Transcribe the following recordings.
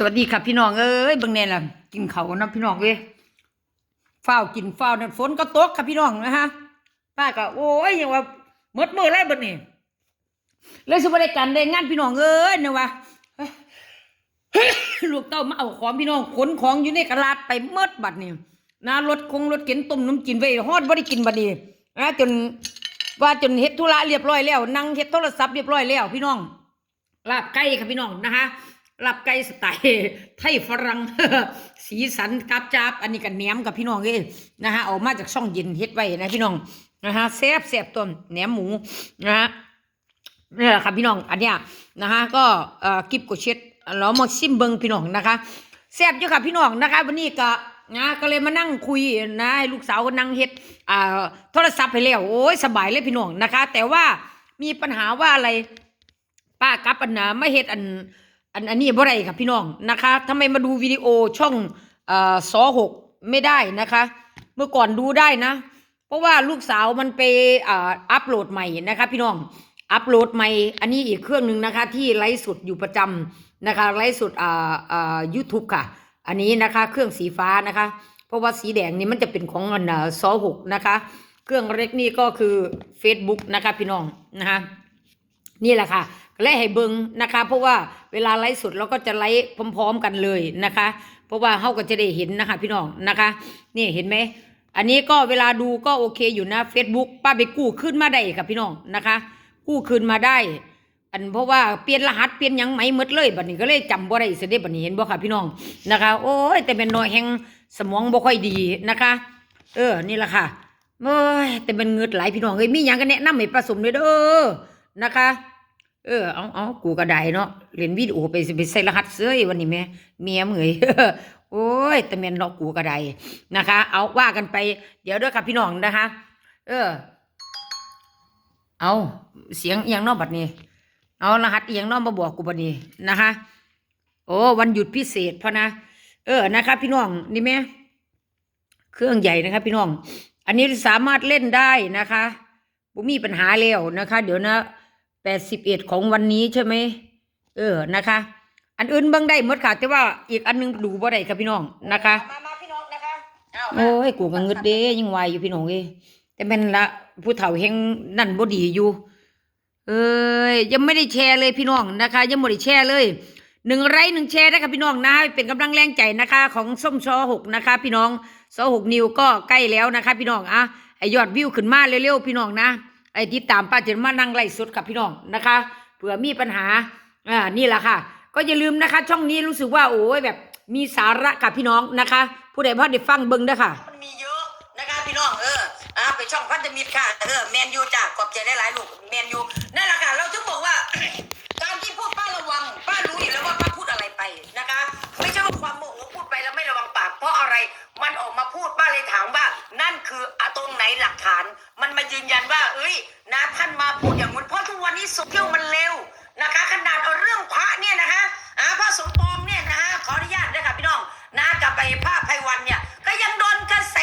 สวัสดีครับพี่น้องเอ้ยเบิ่งแน่ล่ะ กินเขานะพี่น้องเอ้ยฝ้ากินฝ้านั่นฝนก็ตกครับพี่น้องนะฮะป้าก็โอ้ยยังว่าหมดมือแล้วเบิดนี่เลยสิบ่ได้กันได้งานพี่น้องเอ้ยนะว่าลูกเต้ามาเอาของพี่น้องขนของอยู่ในกระลาดไปเมดบัดนี่นะรถคงรถเข็นต้มน้ำกินไว้ฮอดบ่ได้กินบัดนี้นะจนว่าจนเฮ็ดธุระเรียบร้อยแล้วนั่งเฮ็ดโทรศัพท์เรียบร้อยแล้วพี่น้องลาบไก่ครับพี่น้องนะคะ ลาบไก่สไตล์ไทยฝรั่งสีสันกับจับอันนี้กันแหนมกับพี่น้องเอ้ยนะฮะเอามาจากช่องเย็นเฮ็ดไว้นะพี่น้องนะฮะแซ่บแซ่บต้นแหนมหมูนะฮะนี่แหละครับพี่น้องอันเนี้ยนะฮะก็เอ่อกิบกุเช็ดเรามาซิมเบิงพี่น้องนะคะแซ่บอยู่ค่ะพี่น้องนะคะ วันนี้ก็นะก็เลยมานั่งคุยนะให้ลูกสาวก็นั่งเฮ็ดอ่าโทรศัพท์ให้แล้วโอ้ยสบายเลยพี่น้องนะคะ แต่ว่ามีปัญหาว่าอะไรป้ากับอันนะไม่เฮ็ดอัน อันอันนี้บ่ได้ค่ะพี่น้องนะคะทำไมมาดูวิดีโอช่องเอ่อสอหกไม่ได้นะคะ เมื่อก่อนดูได้นะ เพราะว่าลูกสาวมันไปอ่าอัปโหลดใหม่นะคะ พี่น้องอัปโหลดใหม่ อันนี้อีกเครื่องหนึ่งนะคะ ที่ไลฟ์สดอยู่ประจำนะคะไลฟ์สดอ่าอ่ายูทูบค่ะ อันนี้นะคะเครื่องสีฟ้านะคะ เพราะว่าสีแดงนี่มันจะเป็นของอันนะสอหกนะคะ เครื่องเล็กนี่ก็คือ Facebook นะคะพี่น้องนะคะนี่แหละค่ะ และให้เบิงนะคะ เพราะว่าเวลาไลฟ์สดเราก็จะไลฟ์พร้อม ๆ กันเลยนะคะ เพราะว่าเขาก็จะได้เห็นนะคะ พี่น้องนะคะ นี่เห็นไหมอันนี้ก็เวลาดูก็โอเคอยู่นะ Facebook ป้าไปกู้ขึ้นมาได้ค่ะพี่น้องนะคะ กู้คืนมาได้ อันเพราะว่าเปลี่ยนรหัสเปลี่ยนยังไหมหมดเลยบัดนี้ก็เลยจำบ่ได้เสด็บัดนี้เห็นบ่ค่ะพี่น้องนะคะ โอ้ยแต่เป็นน้อยแห่งสมองบ่ค่อยดีนะคะ เออนี่แหละค่ะเอ้ยแต่เป็นเงือดไหลพี่น้องเอ้ยมีหยังก็แนะนำให้ผสมเลยเด้อนะคะ เออเอาเอากูก็ได้เนาะเรียนวิดีโอไปไปใส่รหัสเสื้อวันนี้แม่เมียเอ้ยโอ้ยแต่แม่นเนาะกูก็ได้นะคะ เอาว่ากันไป เดี๋ยวด้อค่ะพี่น้องนะคะ เออ เอาเสียงเอียงนอกบัดนี้ เอารหัสเอียงนอกมาบอกกูบัดนี้นะคะ โอ้วันหยุดพิเศษพะนะเออนะคะ พี่น้องนี่แม่เครื่องใหญ่นะคะ พี่น้อง อันนี้สามารถเล่นได้นะคะผมมีปัญหาแล้วนะคะ เดี๋ยวนะ แปดสิบเอ็ดของวันนี้ใช่ไหมเออนะคะ อันอื่นเบิ่งได้หมดค่ะ แต่ว่าอีกอันนึงดูบ่ได้ค่ะพี่น้องนะคะมามาพี่น้องนะคะเอาโอ้ยกูก็เงึดเด้ยังไหวอยู่พี่น้องเอ้ยแต่แม่นละผู้เฒ่าแห่งนั่นบ่ดีอยู่ เอ้ยยังไม่ได้แชร์เลยพี่น้องนะคะ ยังไม่ได้แชร์เลยหนึ่งไลค์หนึ่งแชร์นะคะพี่น้องนะเป็นกำลังแรงใจนะคะ ของส้มชอหกนะคะ พี่น้องซอหกนิวก็ใกล้แล้วนะคะ พี่น้องอะไอยอดวิวขึ้นมาเร็วๆพี่น้องนะ ไอ้ติดตามป้าจนมานั่งไล่สุดกับพี่น้องนะคะเผื่อมีปัญหาอ่านี่แหละค่ะ ก็อย่าลืมนะคะ ช่องนี้รู้สึกว่าโอ้ยแบบมีสาระกับพี่น้องนะคะ ผู้ใดพอได้ฟังเบิ้งด้อค่ะ มันมีเยอะนะคะพี่น้องเอออ่าไปช่องพัฒมิตรค่ะเออแมนยูจ้ะขอบใจได้หลายลูกแมนยูนั่นแหละค่ะเราถึงบอกว่า อะไร มันออกมาพูดป้าเลยถามว่า นั่นคืออะตรงไหนหลักฐาน มันมายืนยันว่า เอ้ยนะท่านมาพูดอย่างนู้นเพราะทุกวันนี้โซเชียลมันเร็วนะคะ ขนาดเอาเรื่องพระเนี่ยนะคะอ่าพระสมปองเนี่ยนะคะขออนุญาตด้วยค่ะพี่น้องนะกับไปพระไพวันเนี่ยก็ยังโดนกระแส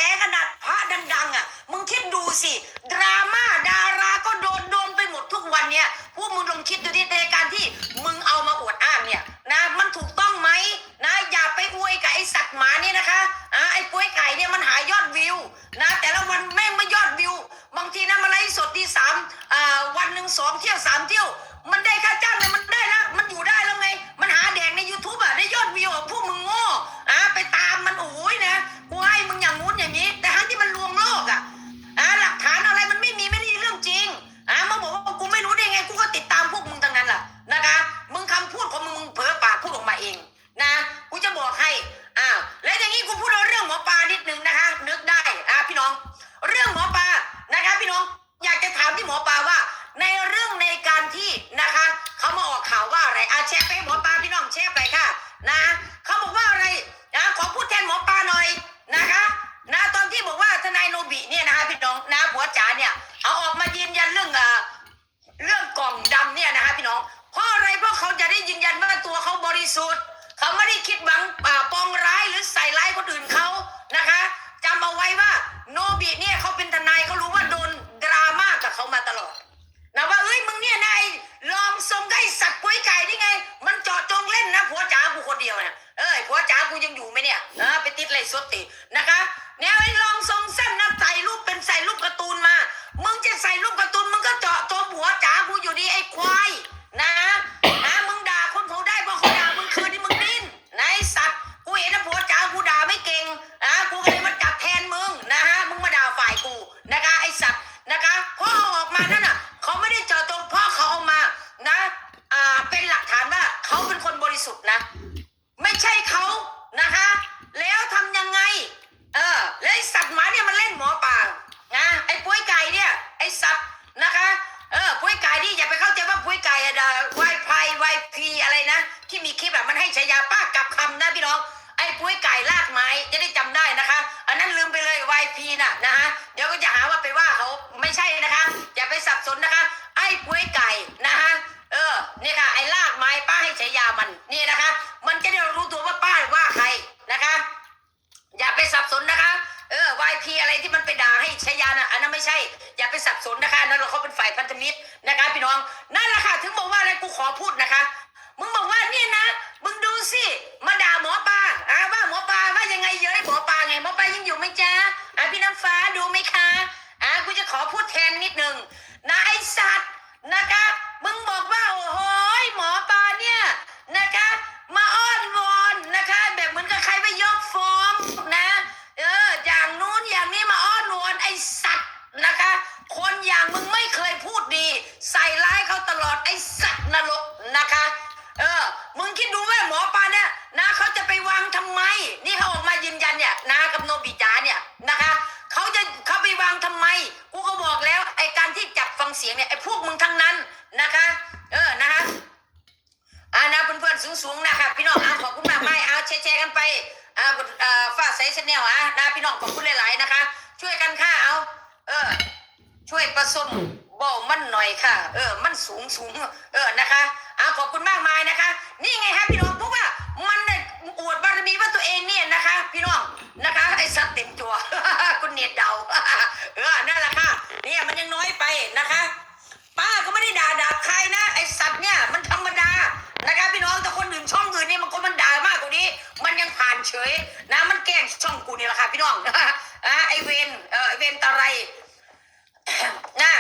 ไม่ใช่ อย่าไปสับสนนะคะนั่นเราเขาเป็นฝ่ายพันธมิตรนะคะพี่น้องนั่นแหละค่ะถึงบอกว่าอะไรกูขอพูดนะคะมึงบอกว่านี่นะมึงดูสิมาด่าหมอปลาอ่าว่าหมอปลาว่ายังไงเย้ยหมอปลาไงหมอปลายังอยู่ไหมจ๊ะอะพี่น้ำฟ้าดูไหมคะอะกูจะขอพูดแทนนิดนึงนะไอสัตว์นะคะ เออ มันสูงสูงเออนะคะอ่าขอบคุณมากมายนะคะ นี่ไงฮะพี่น้องเพราะว่ามันเนี่ยอวดบารมีว่าตัวเองเนี่ยนะคะ พี่น้องนะคะไอ้สัตว์เต็มตัวคุณเนียดเดาเออนั่นแหละค่ะเนี่ยมันยังน้อยไปนะคะ ป้าก็ไม่ได้ด่าด่าใครนะไอ้สัตว์เนี่ยมันธรรมดานะคะพี่น้องแต่คนอื่นช่องอื่นนี่มันก็มันด่ามากกว่านี้ มันยังผ่านเฉยนะมันแกล้งช่องกูนี่แหละค่ะพี่น้องอะไอเวนเออไอเวนตะไรนะ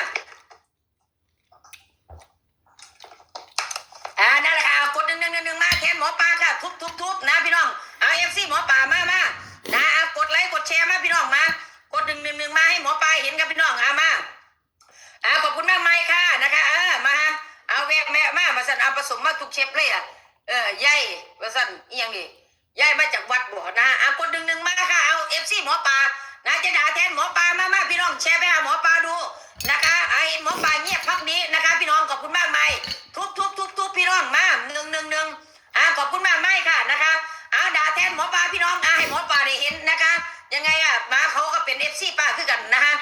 อ่านั่นแหละค่ะกดหนึ่งหนึ่งหนึ่งมาแทนหมอปลาค่ะทุบทุบทุบนะพี่น้องเอาเอฟซีหมอปลามามานะเอากดไลค์กดแชร์มาพี่น้องมากดหนึ่งหนึ่งหนึ่งมาให้หมอปลาเห็นกับพี่น้องเอามาอ่าขอบคุณมากไหมค่ะนะคะเออมาเอาแวกแม่มามาสั่นเอาผสมมาทุกเชฟเลยอะเออยายมาสั่นเอียงนี่ยายมาจากวัดบ่อนะเอากดหนึ่งหนึ่งมาค่ะเอาเอฟซีหมอปลานะจะด่าแทนหมอปลามามาพี่น้องแชร์ไปหาหมอปลาดูนะคะไอ้หมอปลาเงียบพักนี้นะคะ พี่น้องขอบคุณมากไหมทุบทุบทุบ พี่น้องมาหนึ่งหนึ่งหนึ่งอ่าขอบคุณมากไม่ค่ะนะคะเอาด่าแทนหมอปลาพี่น้องอ่าให้หมอปลาได้เห็นนะคะ ยังไงอะมาเขาก็เป็นเอฟซีป้าคือกันนะคะ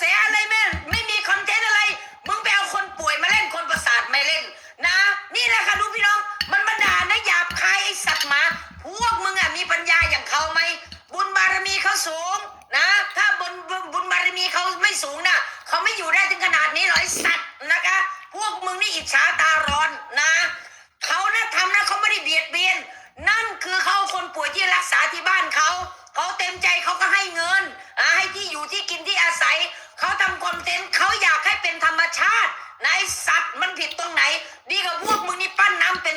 sea la นายสัตว์มันผิดตรงไหน ดีกับพวกมึงนี่ปั้นน้ำเป็น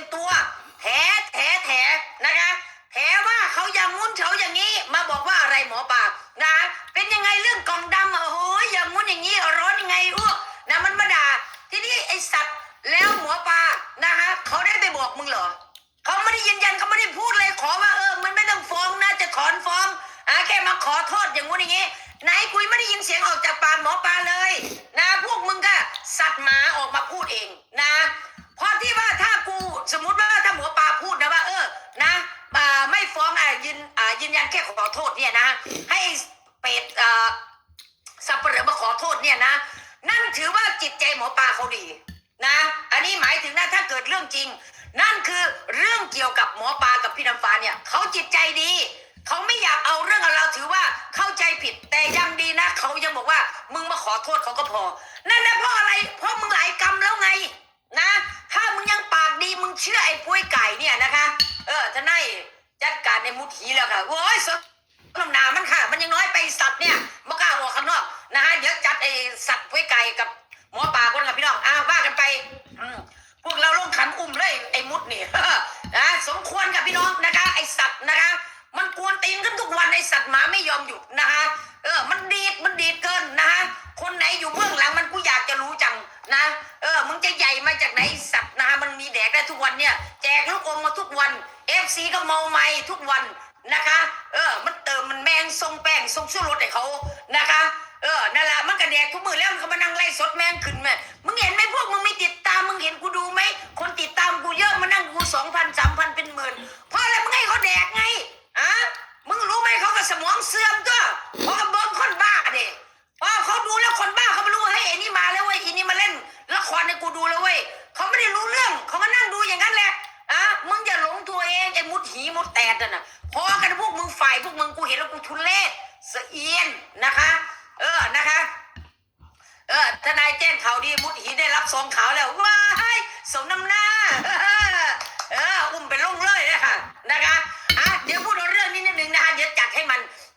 อ่ายืนยันแค่ขอโทษเนี่ยนะ ให้เป็ดอ่าสับเปลือมาขอโทษเนี่ยนะ นั่นถือว่าจิตใจหมอปลาเขาดีนะ อันนี้หมายถึงนะถ้าเกิดเรื่องจริง นั่นคือเรื่องเกี่ยวกับหมอปลากับพี่น้ำฟ้าเนี่ยเขาจิตใจดีเขาไม่อยากเอาเรื่องเอาเราถือว่าเข้าใจผิดแต่ยังดีนะเขายังบอกว่ามึงมาขอโทษเขาก็พอ นั่นนะเพราะอะไรเพราะมึงหลายกรรมแล้วไงนะ ถ้ามึงยังปากดีมึงเชื่อไอ้ปุ้ยไก่เนี่ยนะคะ เออจะได้ จัดการในมุทีแล้วค่ะโอ้ยสนำหนามันค่ะ มันยังน้อยไปสัตว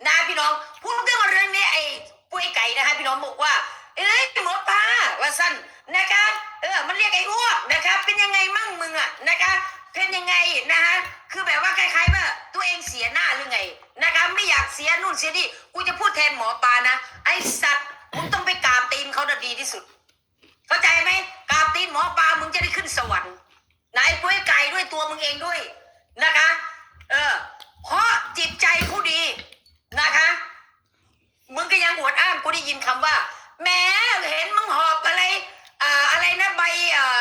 นะพี่น้องพูดเรื่องเรื่องนี้ไอ้ปุ้ยไก่นะคะพี่น้องบอกว่า เอ้ยหมอปลาว่าสั้นนะคะเออมันเรียกไอ้อ้วกนะคะเป็นยังไงมั่งมึงอะนะคะเป็นยังไงนะคะคือแบบว่าคล้ายๆว่าตัวเองเสียหน้าหรือไงนะคะไม่อยากเสียนู่นเสียนี่กูจะพูดแทนหมอปลานะไอ้สัตว์มึงต้องไปกราบตีนเขาน่ะดีที่สุด เข้าใจไหมกราบตีนหมอปลามึงจะได้ขึ้นสวรรค์ไหนปุ้ยไก่ด้วยตัวมึงเองด้วยนะคะ เออเพราะจิตใจผู้ดี นะคะ มึงก็ยังอวดอ้างกูได้ยินคำว่าแหม้เห็นมึงหอบอะไรอ่าอะไรนะใบอ่า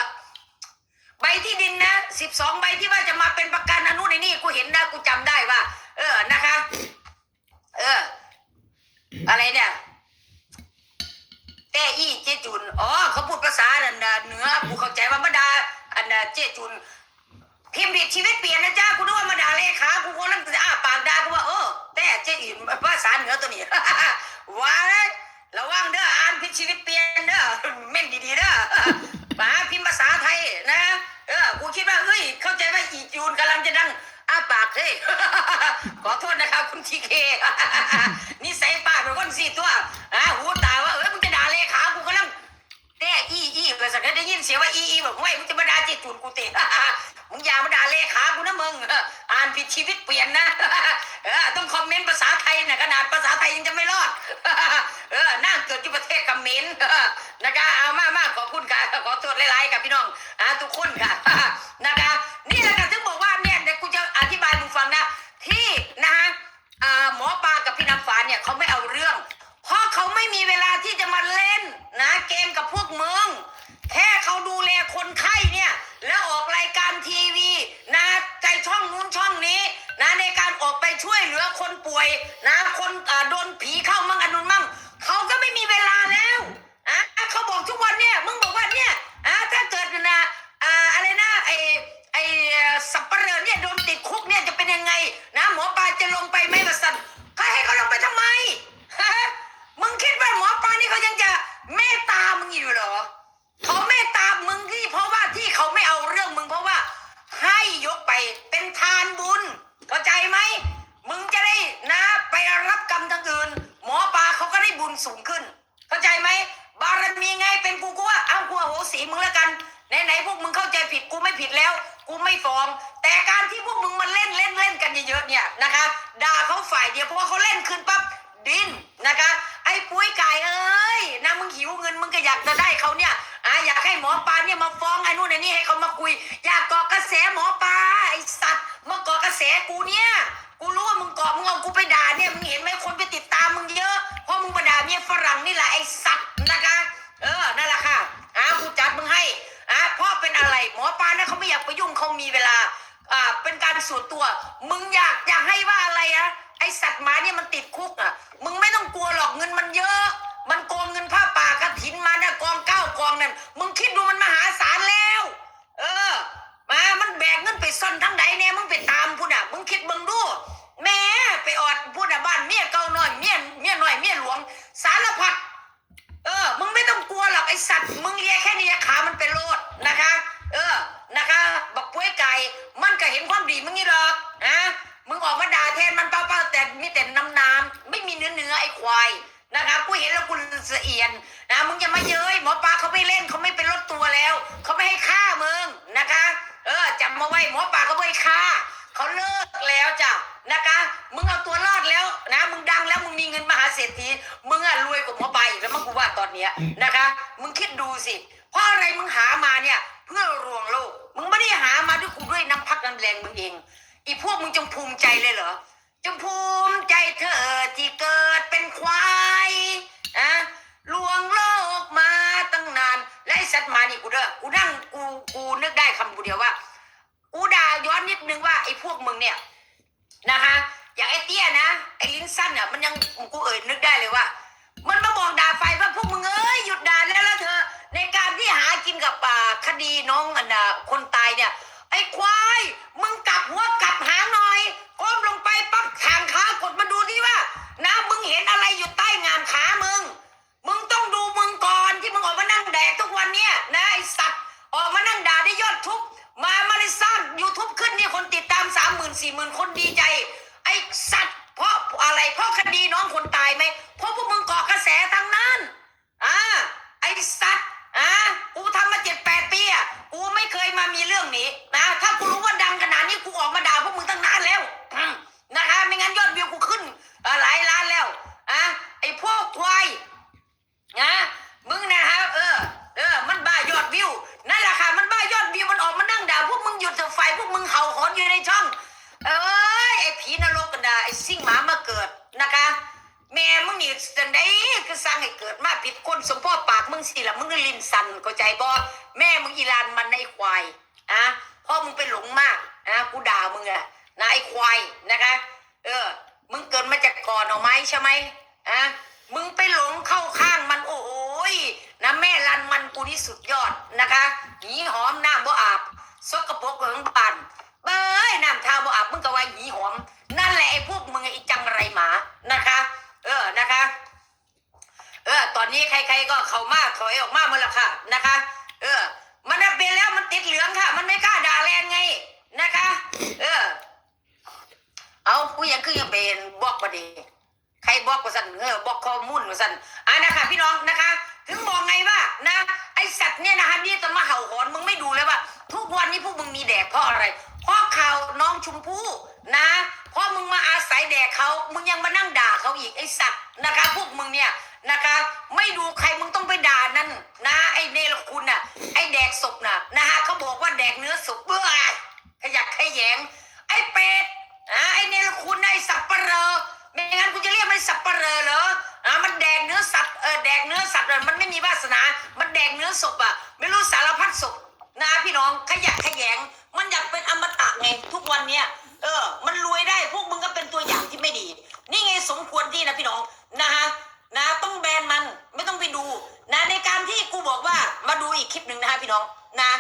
ใบที่ดินนะสิบสองใบที่ว่าจะมาเป็นประกันอนุในนี่กูเห็นนะกูจำได้ว่า เออนะคะ เออ อะไรเนี่ยแต่อี้เจจุน อ๋อ เขาพูดภาษาอันน่ะเหนือกูเข้าใจว่ามาดาอันน่ะเจจุน พิมพ์ผิชีวิตเปลี่ยนนะจ้ากูนึกว่ามาด่าเลขากูกำลังจะอ้าปากด่ากูว่าเออแต่เจ๊อิ่มภาษาเหนือตัวนี้ว้ายระวังเด้ออ่านผิดชีวิตเปลี่ยนเด้อเม่นดีๆเด้อมาพิมพ์ภาษาไทยนะเออกูคิดว่าเฮ้ยเข้าใจว่าอีจูนกำลังจะดังอ้าปากเฮ้ยขอโทษนะครับคุณทีเคนี่ใส่ปากเป็นคนสี่ตัวอะหูตาว่าเอ้ยมึงจะด่าเลขากูกำลังแต่อีอีเลยสักได้ยินเสียงว่าอีอีแบบเฮ้ยมึงจะมาด่าเจจูนกูเตะ อย่ามาด่าเลขากูนะมึงอ่านผิดชีวิตเปลี่ยนนะเออต้องคอมเมนต์ภาษาไทยนะขนาดภาษาไทยยังจะไม่รอดเออนั่งเกิดที่ประเทศเขมรนนะคะเอามามาขอบคุณค่ะขอโทษหลายๆกับพี่น้องอ่าทุกคนค่ะนะคะนี่แหละค่ะถึงบอกว่าเนี่ยเดี๋ยวกูจะอธิบายมึงฟังนะ ที่นะฮะหมอปลากับพี่น้ำฟ้าเนี่ยเขาไม่เอาเรื่อง เพราะเขาไม่มีเวลาที่จะมาเล่นนะเกมกับพวกมึงแค่เขาดูแลคนไข้เนี่ย แล้วออกรายการทีวี นป่วยนะคนโดนผีเข้ามั่งอนุนมั่งเขาก็ไม่มีเวลาแล้วอะเขาบอกทุกวันเนี่ย พวกมึงเข้าใจผิดกูไม่ผิดแล้ว กูไม่ฟ้อง แต่การที่พวกมึงมาเล่นเล่นเล่นกันเยอะๆเนี่ยนะคะ ด่าเขาฝ่ายเดียวเพราะว่าเขาเล่นขึ้นปั๊บดินนะคะ ไอ้ปุ้ยไก่เอ้ยนะมึงหิวเงินมึงก็อยากจะได้เขาเนี่ยอะอยากให้หมอปลาเนี่ยมาฟ้องไอ้นู่นไอ้นี่ให้เขามาคุย อยากเกาะกระแสหมอปลาไอ้สัตว์มาเกาะกระแสกูเนี่ยกูรู้ว่ามึงเกอบมึงเอากูไปด่าเนี่ยมึงเห็นไหมคนไปติดตามมึงเยอะเพราะมึงมาด่าเมียฝรั่งนี่แหละไอ้สัตว์นะคะ เออนั่นแหละค่ะ ไม่อยากไปยุ่งเขามีเวลาอ่าเป็นการส่วนตัว มึงอยากอยากให้ว่าอะไรอะไอสัตว์หมาเนี่ยมันติดคุกอะ มึงไม่ต้องกลัวหรอกเงินมันเยอะ มันโกงเงินผ้าป่ากระถินมาเนี่ยกองเก้ากองนั่นมึงคิดดูมันมหาศาลแล้ว เออ มามันแบกเงินไปซ่อนทั้งใดเนี่ยมึงไปตามพูดอะมึงคิดมึงดูแม่ไปออดพูดอะบ้านเมียเก่าหน่อยเมียเมียหน่อยเมียหลวงสารพัด แรงมึงเอง อีพวกมึงจงภูมิใจเลยเหรอ จงภูมิใจเธอที่เกิดเป็นควายอะลวงโลกมาตั้งนาน และไอ้สัตว์มานี่กูเด้อ กูนั่งกูกูนึกได้คำกูเดียวว่า กูด่าย้อนนิดนึงว่าไอ้พวกมึงเนี่ยนะคะ อย่างไอ้เตี้ยนะ ไอ้ลิ้นสั้นอะมันยังกูเอ่ยนึกได้เลยว่า มันมาบอกด่าไฟว่าพวกมึงเอ้ยหยุดด่าแล้วละเธอในการที่หากินกับป่าคดีน้องอันน่ะคนตายเนี่ย ไอ้ควาย มึงกลับหัวกลับหางหน่อยก้มลงไปปั๊บทางขากดมาดูนี่ว่าานมันในควายอะพ่อมึงไปหลงมากอะกูด่ามึงอะนะไอ้ควายนะคะ เออ มึงเกิดมาจากก่อนเอาไหมใช่ไหมอะมึงไปหลงเข้าข้างมันโอ้ยนะแม่รันมันกูนี่สุดยอดนะคะหนีหอมน้ำบ่อาบสกปรกเหลืองบานเบ้ยน้ำทาบ่อาบมึงก็ว่าหนีหอม นั่นแหละไอ้พวกมึงไอ้จังไรหมานะคะ เออนะคะเออ ตอนนี้ใครๆก็เข้ามาถอยออกมาหมดแล้วค่ะนะคะ เออ มันเป็นแล้วมันติดเหลืองค่ะ มันไม่กล้าด่าแรงไงนะคะ เออ เอาผู้ยังคือยังเป็นบอกประเดีใครบอกว่าสันเออบอกข้อมูลว่าสันอ่านะคะพี่น้องนะคะ ถึงบอกไงว่านะ ไอสัตว์เนี่ยนะคะนี่จะมาเห่าหอนมึงไม่ดูเลยว่า ทุกวันนี้พวกมึงมีแดกเพราะอะไร เพราะข่าวน้องชมพู่นะเพราะมึงมาอาศัยแดกเขามึงยังมานั่งด่าเขาอีกไอสัตว์นะคะ พวกมึงเนี่ย นะคะ ไม่ดูใครมึงต้องไปด่านั่นนะไอเนรคุณน่ะ ไอแดกศพน่ะนะคะเขาบอกว่าแดกเนื้อศพเบื่อขยักขยแยง ไอเป็ดอ่าไอเนรคุณไอสับปะเรอไม่งั้นกูจะเรียกมันสับปะเรอเหรออ่ามันแดกเนื้อสัตว์เออแดกเนื้อสัตว์มันไม่มีวาสนา มันแดกเนื้อศพอะไม่รู้สารพัดศพนะพี่น้องขยะแขยง มันอยากเป็นอมตะไงทุกวันเนี้ยเออ มันรวยได้พวกมึงก็เป็นตัวอย่างที่ไม่ดี นี่ไงสมควรที่นะพี่น้องนะฮะ นะต้องแบนมันไม่ต้องไปดู นะในการที่กูบอกว่ามาดูอีกคลิปหนึ่งนะฮะพี่น้องนะ